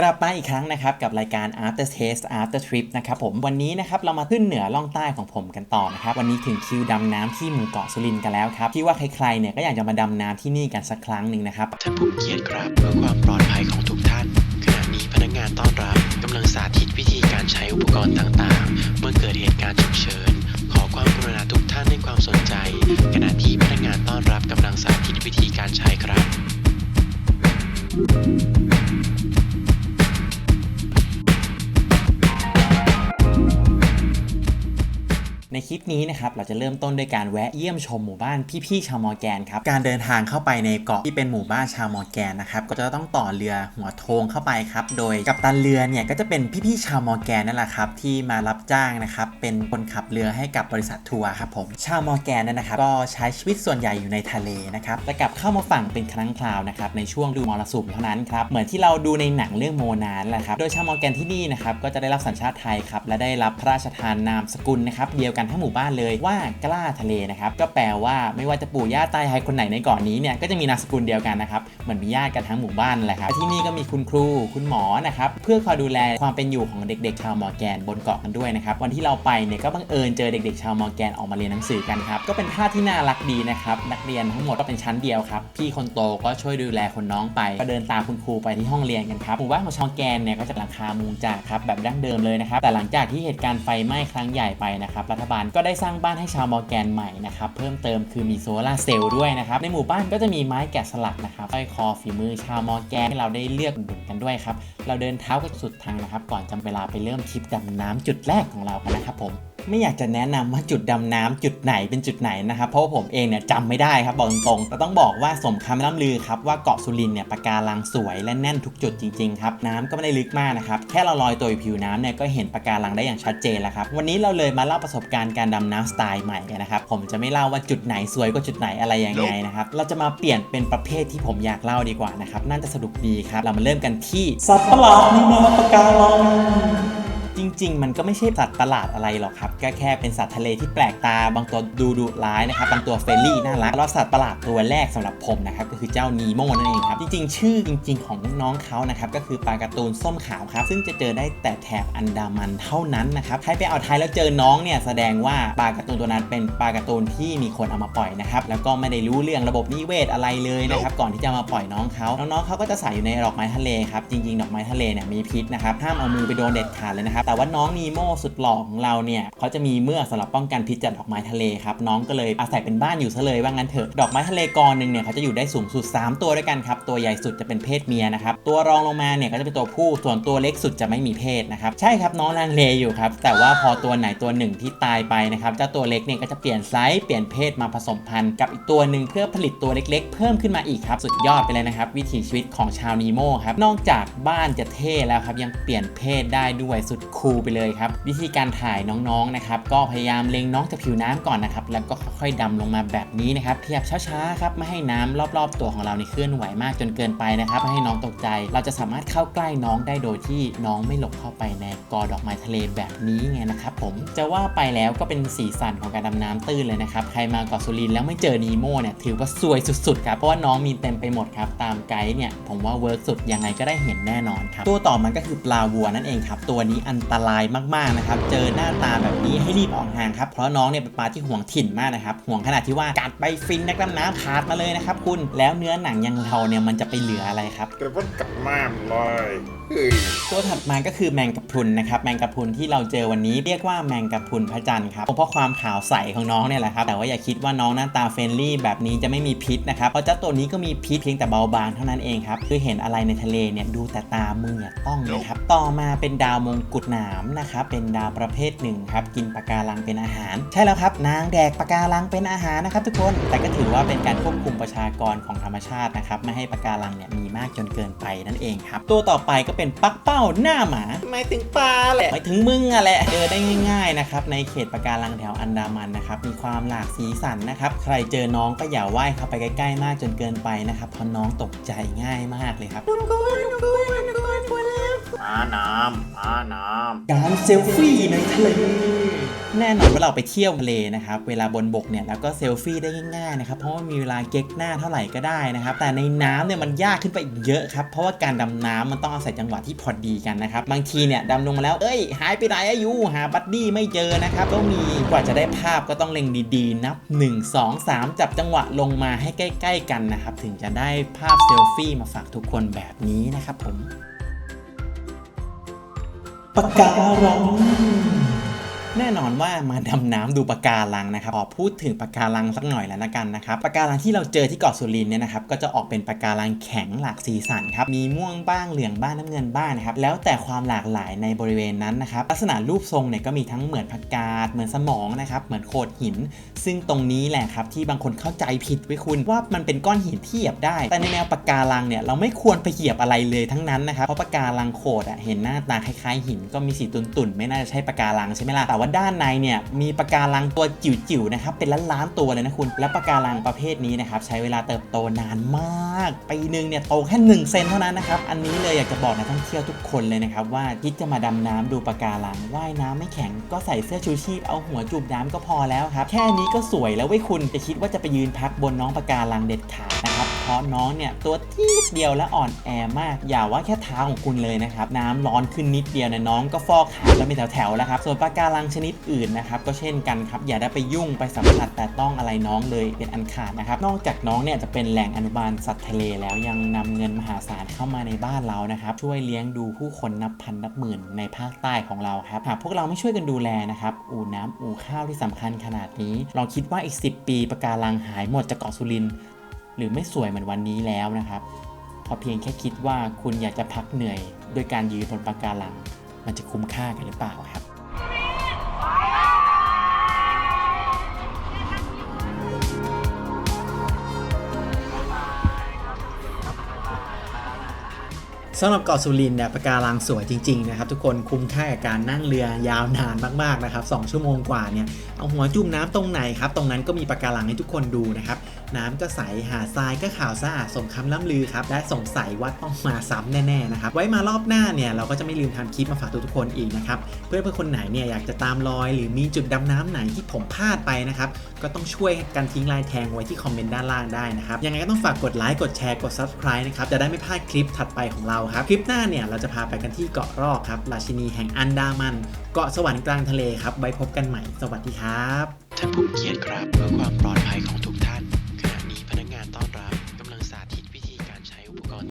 กลับมาอีกครั้งนะครับกับรายการ After Taste After Trip นะครับผมวันนี้นะครับเรามาขึ้นเหนือล่องใต้ของผมกันต่อนะครับวันนี้ถึงคิวดำน้ำที่หมู่เกาะสุรินทร์กันแล้วครับที่ว่าใครๆเนี่ยก็อยากจะมาดำน้ำที่นี่กันสักครั้งหนึ่งนะครับท่านผู้เกียรติครับเพื่อความปลอดภัยของทุกท่านขณะนี้พนักงานต้อนรับกำลังสาธิตวิธีการใช้อุปกรณ์ต่างๆ เมื่อเกิดเหตุการณ์ฉุกเฉินขอความกรุณาทุกท่านให้ความสนใจ ขณะที่พนักงานต้อนรับกำลังสาธิตวิธีการใช้ครับ คลิปนี้นะครับเราจะเริ่มต้นด้วยการแวะเยี่ยมชมหมู่บ้านพี่ๆชาวมอร์แกนครับการเดินทางเข้าไปในเกาะที่เป็นหมู่บ้านชาวมอร์แกนนะครับก็จะต้องต่อเรือหัวโทงเข้าไปครับโดยกัปตันเรือเนี่ยก็จะเป็นพี่ๆชาวมอร์แกนนั่นแหละครับที่มารับจ้างนะครับเป็นคนขับเรือให้กับบริษัททัวร์ครับผมชาวมอร์แกนนยนะครับก็ใช้ชีวิตส่วนใหญ่อยู่ในทะเลนะครับแต่กลับเข้ามาฝั่งเป็นครั้งคราวนะครับในช่วงดูมรสุมเท่านั้นครับเหมือนที่เราดูในหนังเรื่องโมนานแหละครับโดยชาวมอร์แกนที่นี่นะครับก็จะได้รับสัญชาติไทยครับและได้รับพระราชทานนามสกุลนะครับเดียวกันทั้งั้งหมู่บ้านเลยว่ากล้าทะเลนะครับก็แปลว่าไม่ว่าจะปู่ย่าตายายคนไหนในเกาะนี้เนี่ยก็จะมีนามสกุลเดียวกันนะครับเหมือนมีญาติกันทั้งหมู่บ้านนั่นแหละครับที่นี่ก็มีคุณครูคุณหมอนะครับเพื่อคอยดูแลความเป็นอยู่ของเด็กๆ ชาวมอร์แกนบนเกาะกันด้วยนะครับวันที่เราไปเนี่ยก็บังเอิญเจอเด็กๆ ชาวมอร์แกนออกมาเรียนหนังสือกันครับก็เป็นภาพที่น่ารักดีนะครับนักเรียนทั้งหมดก็เป็นชั้นเดียวครับพี่คนโตก็ช่วยดูแลคนน้องไป ก็เดินตามคุณครูไปที่ห้องเรียนกันครับหมู่บ้านของชาวมอแกนเนี่ยก็จะหลังคามุงจากครับแบบดั้งเดิมเลยนะครับแต่หลังจากที่เหตุการณ์ไฟไหม้ครั้งใหญ่ไปนะครับรัฐบาลก็ได้สร้างบ้านให้ชาวมอร์แกนใหม่นะครับเพิ่มเติมคือมีโซลาร์เซลล์ด้วยนะครับในหมู่บ้านก็จะมีไม้แกะสลักนะครับไอยคอฝีมือชาวมอร์แกนให้เราได้เลือกดุนกันด้วยครับเราเดินเท้ากันสุดทางนะครับก่อนจำเวลาไปเริ่มทริปดำน้ำจุดแรกของเรากันนะครับผม ไม่อยากจะแนะนำว่าจุดดำน้ำจุดไหนเป็นจุดไหนนะครับ เพราะว่าผมเองเนี่ยจำไม่ได้ครับบอกตรงๆแต่ต้องบอกว่าสมคำล่ำลือครับว่าเกาะสุรินเนี่ยปะการังสวยและแน่นทุกจุดจริงๆครับน้ำก็ไม่ได้ลึกมากนะครับแค่เราลอยตัวอยู่ผิวน้ำเนี่ยก็เห็นปะการังได้อย่างชัดเจนแล้วครับวันนี้เราเลยมาเล่าประสบการณ์การดำน้ำสไตล์ใหม่กันนะครับผมจะไม่เล่าว่าจุดไหนสวยกว่าจุดไหนอะไรยังไงนะครับเราจะมาเปลี่ยนเป็นประเภทที่ผมอยากเล่าดีกว่านะครับน่าจะสนุกดีครับเรามาเริ่มกันที่สัตว์ประหลาดในแนวปะการัง จริง ๆ มันก็ไม่ใช่สัตว์ประหลาดอะไรหรอกครับก็แค่เป็นสัตว์ทะเลที่แปลกตาบางตัวดูดุร้ายนะครับบางตัวเฟรนลี่น่ารักแล้วสัตว์ประหลาดตัวแรกสำหรับผมนะครับก็คือเจ้านีโมนั่นเองครับจริง ๆ ชื่อจริง ๆ ของน้องเขานะครับก็คือปลาการ์ตูนส้มขาวครับซึ่งจะเจอได้แต่แถบอันดามันเท่านั้นนะครับใครไปเอาไทยแล้วเจอน้องเนี่ยแสดงว่าปลาการ์ตูนตัวนั้นเป็นปลาการ์ตูนที่มีคนเอามาปล่อยนะครับแล้วก็ไม่ได้รู้เรื่องระบบนิเวศอะไรเลยนะครับก่อนที่จะมาปล่อยน้องเขาน้องๆเขาก็จะใส่อยู่ในดอกไม้ทะเลครับจริง ๆ ดอกไม้ทะเลเนี่ยมีพิษนะครับห้ามเอามือไปโดนเด็ดขาดเลยนะครับแต่ว่าน้องนีโมสุดหล่อของเราเนี่ยเขาจะมีเมื่อกสำหรับป้องกันพิษจากดอกไม้ทะเลครับน้องก็เลยอาศัยเป็นบ้านอยู่ซะเลยว่างั้นเถอะดอกไม้ทะเลกอหนึ่งเนี่ยเขาจะอยู่ได้สูงสุด 3 ตัวด้วยกันครับตัวใหญ่สุดจะเป็นเพศเมียนะครับตัวรองลงมาเนี่ยก็จะเป็นตัวผู้ส่วนตัวเล็กสุดจะไม่มีเพศนะครับใช่ครับน้องลังเลอยู่ครับแต่ว่าพอตัวไหนตัวหนึ่งที่ตายไปนะครับเจ้าตัวเล็กเนี่ยก็จะเปลี่ยนไซส์เปลี่ยนเพศมาผสมพันธุ์กับอีกตัวหนึ่งเพื่อผลิตตัวเล็กๆ เพิ่มขึ้นมาอีกครับสุดยอดไปเลยนะครับวิถีชีวิตของชาวนีโมครับนอกจากบ้านจะเท่แล้วครับยังเปลี่ยนเพศได้ด้วยสุดครูไปเลยครับ วิธีการถ่ายน้องๆนะครับก็พยายามเล็งน้องจากผิวน้ำก่อนนะครับแล้วก็ค่อยๆดำลงมาแบบนี้นะครับขยับช้าๆครับไม่ให้น้ำรอบๆ ตัวของเราในเคลื่อนไหวมากจนเกินไปนะครับไม่ให้น้องตกใจ เราจะสามารถเข้าใกล้น้องได้โดยที่น้องไม่หลบเข้าไปในกอดอกไม้ทะเลแบบนี้ไงนะครับผมจะว่าไปแล้วก็เป็นสีสันของการดำน้ำตื้นเลยนะครับใครมาเกาะสุรินทร์แล้วไม่เจอนีโมเนี่ยถือว่าซวยสุดๆครับเพราะว่าน้องมีเต็มไปหมดครับตามไกด์เนี่ยผมว่าเวิร์กสุดยังไงก็ได้เห็นแน่นอนครับตัวต่อมันก็คือปลาวัวนั่นเองครับตัวนี้อันตรายมากๆนะครับ เจอหน้าตาแบบนี้ให้รีบออกห่างครับ เพราะน้องเนี่ยเป็นปลาที่ห่วงถิ่นมากนะครับ ห่วงขนาดที่ว่ากัดไปฟินนักดำน้ำขาดมาเลยนะครับคุณ แล้วเนื้อหนังอยังเราเนี่ยมันจะไปเหลืออะไรครับ แต่ว่ากับม่ามเลยเฮ้ยตัวถัดมาก็คือแมงกะพรุนนะครับ แมงกะพรุนที่เราเจอวันนี้เรียกว่าแมงกะพรุนพระจันทร์ครับเพราะความขาวใสของน้องเนี่ยแหละครับ แต่ว่าอย่าคิดว่าน้องหน้าตาเฟรนลี่แบบนี้จะไม่มีพิษนะครับ เพราะเจ้าตัวนี้ก็มีพิษเพียงแต่เบาบางเท่านั้นเองครับ คือเห็นอะไรในทะเลเนี่ยดูแต่ตามืออย่าต้องนะครับ ต่อมาเป็นดาวมงกุฎหนามนะครับเป็นดาวประเภทหนึ่งครับกินปะการังเป็นอาหาร ใช่แล้วครับ นางแดกปะการังเป็นอาหารนะครับ ทุกคนแต่ก็ถือว่าเป็นการควบคุมประชากรของธรรมชาตินะครับไม่ให้ปะการังเนี่ยมีมากจนเกินไปนั่นเองครับตัวต่อไปก็เป็นปักเป้าหน้าหมาหมายถึงปลาแหละหมายถึงมึงอะแหละเจอได้ง่ายๆนะครับในเขตปะการังแถวอันดามันนะครับมีความหลากสีสันนะครับใครเจอน้องก็อย่าว่ายเข้าไปใกล้ๆมากจนเกินไปนะครับเพราะน้องตกใจง่ายมากเลยครับ ปลาน้ำปลาน้ำการเซลฟี่ในทะเลแน่นอนว่าเราไปเที่ยวทะเลนะครับเวลาบนบกเนี่ยเราก็เซลฟี่ได้ง่ายๆนะครับเพราะว่ามีเวลาเก๊กหน้าเท่าไหร่ก็ได้นะครับแต่ในน้ำเนี่ยมันยากขึ้นไปอีกเยอะครับเพราะว่าการดำน้ำมันต้องอาศัยจังหวะที่พอดีกันนะครับบางทีเนี่ยดำลงมาแล้วเอ้ยหายไปไหนอายุหาบัดดี้ไม่เจอนะครับก็มีกว่าจะได้ภาพก็ต้องเล็งดีๆ นับ 1 2 3 จับจังหวะลงมาให้ใกล้ ๆ กันนะครับถึงจะได้ภาพเซลฟี่มาฝากทุกคนแบบนี้นะครับผม pagkaarang. แน่นอนว่ามาดำน้ำดูปะการังนะครับขอพูดถึงปะการังสักหน่อยแล้วนะกันนะครับปะการังที่เราเจอที่เกาะสุรินทร์เนี่ยนะครับก็จะออกเป็นปะการังแข็งหลากสีสันครับมีม่วงบ้างเหลืองบ้างน้ำเงินบ้างนะครับแล้วแต่ความหลากหลายในบริเวณนั้นนะครับลักษณะรูปทรงเนี่ยก็มีทั้งเหมือนผักกาดเหมือนสมองนะครับเหมือนโขดหิน ซึ่งตรงนี้แหละครับที่บางคนเข้าใจผิดไว้คุณว่ามันเป็นก้อนหินที่เหยียบได้ แต่ในแนวปะการังเนี่ยเราไม่ควรไปเหยียบอะไรเลยทั้งนั้นนะครับเพราะปะการังโขดอะเห็นหน้าตาคล้ายๆหินก็มีสีตุ่นๆไม่น่าจะใช่ปะการังใช่ไหมล่ะแต่ว่าด้านในเนี่ยมีปะการังตัวจิ๋วๆนะครับเป็นล้านๆตัวเลยนะคุณและปะการังประเภทนี้นะครับใช้เวลาเติบโตนานมากปีหนึ่งเนี่ยโตแค่หนึ่งเซนเท่านั้นนะครับอันนี้เลยอยากจะบอกนักท่องเที่ยวทุกคนเลยนะครับว่าคิดจะมาดำน้ำดูปะการังว่ายน้ำไม่แข็งก็ใส่เสื้อชูชีพเอาหัวจุ่มน้ำก็พอแล้วครับแค่นี้ก็สวยแล้วเว้ยคุณจะคิดว่าจะไปยืนพักบนน้องปะการังเด็ดขาดนะครับ ราะน้องเนี่ยตัวทีดเดียวและอ่อนแอมาก อย่าว่าแค่เท้าของคุณเลยนะครับน้ำร้อนขึ้นนิดเดียวเนี่ยน้องก็ฟอกหาแล้วเป็นแถวๆแล้วครับส่วนปะการังชนิดอื่นนะครับก็เช่นกันครับอย่าได้ไปยุ่งไปสัมผัสแต่ต้องอะไรน้องเลยเป็นอันขาดนะครับนอกจากน้องเนี่ยจะเป็นแหล่งอนุบาลสัตว์ทะเลแล้วยังนำเงินมหาศาลเข้ามาในบ้านเรานะครับช่วยเลี้ยงดูผู้คนนับพันนับหมื่นในภาคใต้ของเราครับหากพวกเราไม่ช่วยกันดูแลนะครับอู่น้ำอู่ข้าวที่สำคัญขนาดนี้ลองคิดว่าอีก 10 ปีปะการังหายหมดจากเกาะสุรินทร์ หรือไม่สวยเหมือนวันนี้แล้วนะครับเพอเพียงแค่คิดว่าคุณอยากจะพักเหนื่อย โดยการยืนบนปะการัง มันจะคุ้มค่ากันหรือเปล่าครับสำหรับเกาะสุรินทร์เนี่ยปะการังสวยจริงๆนะครับทุกคนคุ้มค่ากับการนั่งเรือยาวนานมากๆนะครับ2ชั่วโมงกว่าเนี่ยเอาหัวจุ่มน้ำตรงไหนครับตรงนั้นก็มีปะการังให้ทุกคนดูนะครับ น้ำก็ใสหาดทรายก็ขาวสะอาดสมคำล่ำลือครับและสงสัยว่าต้องมาซ้ำแน่ๆนะครับไว้มารอบหน้าเนี่ยเราก็จะไม่ลืมทำคลิปมาฝากทุกๆคนอีกนะครับเพื่อนเพื่อนคนไหนเนี่ยอยากจะตามรอย หรือมีจุดดำน้ำไหนที่ผมพลาดไปนะครับก็ต้องช่วยกันทิ้งลายแทงไว้ที่คอมเมนต์ด้านล่างได้นะครับยังไงก็ต้องฝากกดไลค์กดแชร์กด subscribe นะครับจะได้ไม่พลาดคลิปถัดไปของเราครับคลิปหน้าเนี่ยเราจะพาไปกันที่เกาะรอกครับราชินีแห่งอันดามัน เกาะสวรรค์กลางทะเลครับไว้พบกันใหม่สวัสดีครับท่านผู้เกียรติครับเพื่อความปลอดภัยของทุกท่าน